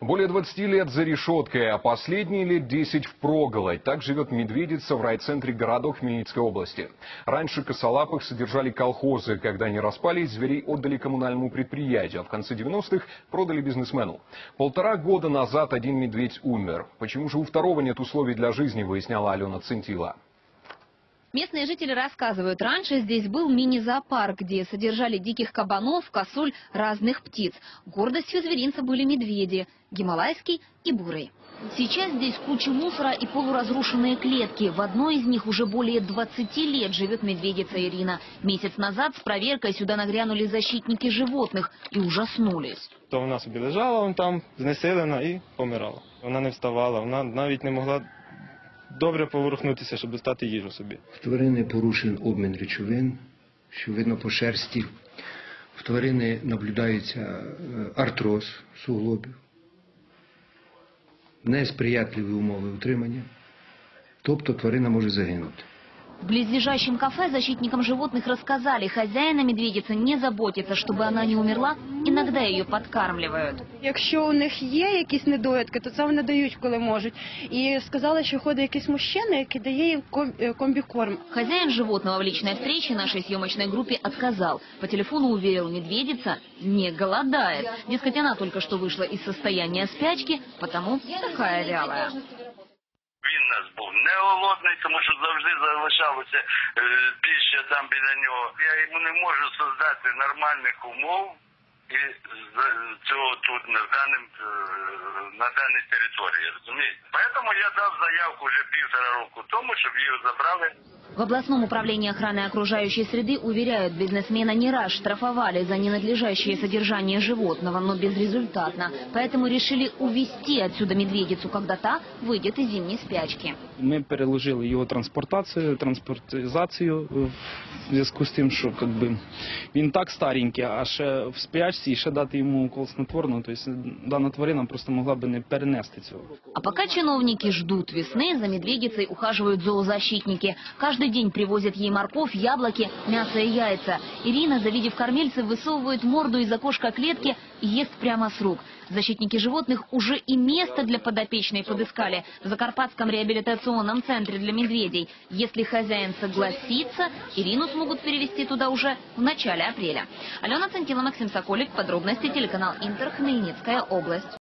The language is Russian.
Более 20 лет за решеткой, а последние лет 10 в проголодь. Так живет медведица в райцентре городок Хмельницкой области. Раньше косолапых содержали колхозы. Когда они распались, зверей отдали коммунальному предприятию, а в конце 90-х продали бизнесмену. Полтора года назад один медведь умер. Почему же у второго нет условий для жизни, выясняла Алена Центила. Местные жители рассказывают, раньше здесь был мини-зоопарк, где содержали диких кабанов, косуль, разных птиц. Гордостью зверинца были медведи, гималайский и бурый. Сейчас здесь куча мусора и полуразрушенные клетки. В одной из них уже более 20 лет живет медведица Ирина. Месяц назад с проверкой сюда нагрянули защитники животных и ужаснулись. То вона собі лежала вон там, знесилена і помирала. Вона не вставала, вона навіть не могла добре поворухнутися, щоб достати їжу собі. В тварини порушений обмін речовин, що видно по шерсті. В тварини наблюдається е, артроз суглобів, несприятливі умови утримання, тобто тварина може загинути. В близлежащем кафе защитникам животных рассказали, хозяина медведицы не заботится, чтобы она не умерла, иногда ее подкармливают. Якщо у них є якісь недоїдки, то це вони дають, коли можуть. І сказали, що ходить якийсь мужчина, який дає їм ком- е, комбікорм. Хозяин животного в личной встрече нашей съемочной группе отказал. По телефону уверил, медведица не голодает. Дескать, она только что вышла из состояния спячки, потому такая вялая. Не голодний, тому що завжди залишалося е, піща там біля нього. Я йому не можу создати нормальних умов і з- цього тут на даним е, на даній території, розумієте? Тому я дав заявку вже півтора року тому, щоб його забрали. В областном управлении охраны окружающей среды уверяют, бизнесмена не раз штрафовали за ненадлежащее содержание животного, но безрезультатно. Поэтому решили увезти отсюда медведицу, когда та выйдет из зимней спячки. Ми переложили його транспортацію, транспортизацію е, в зв'язку з тим, що как би, він так старенький, а ще в спячці і ще дати йому укол снотворного, тобто дана тварина просто могла би не перенести цього. А пока чиновники ждут весны, за медведицей ухаживают зоозащитники. Каждый день привозят ей морковь, яблоки, мясо и яйца. Ирина, завидев кормильцев, высовывает морду из окошка клетки и ест прямо с рук. Защитники животных уже и место для подопечной подыскали в Закарпатском реабилитационном центре для медведей. Если хозяин согласится, Ирину смогут перевести туда уже в начале апреля. Алена Центила, Максим Соколик. Подробности телеканал Интер, Хмельницкая область.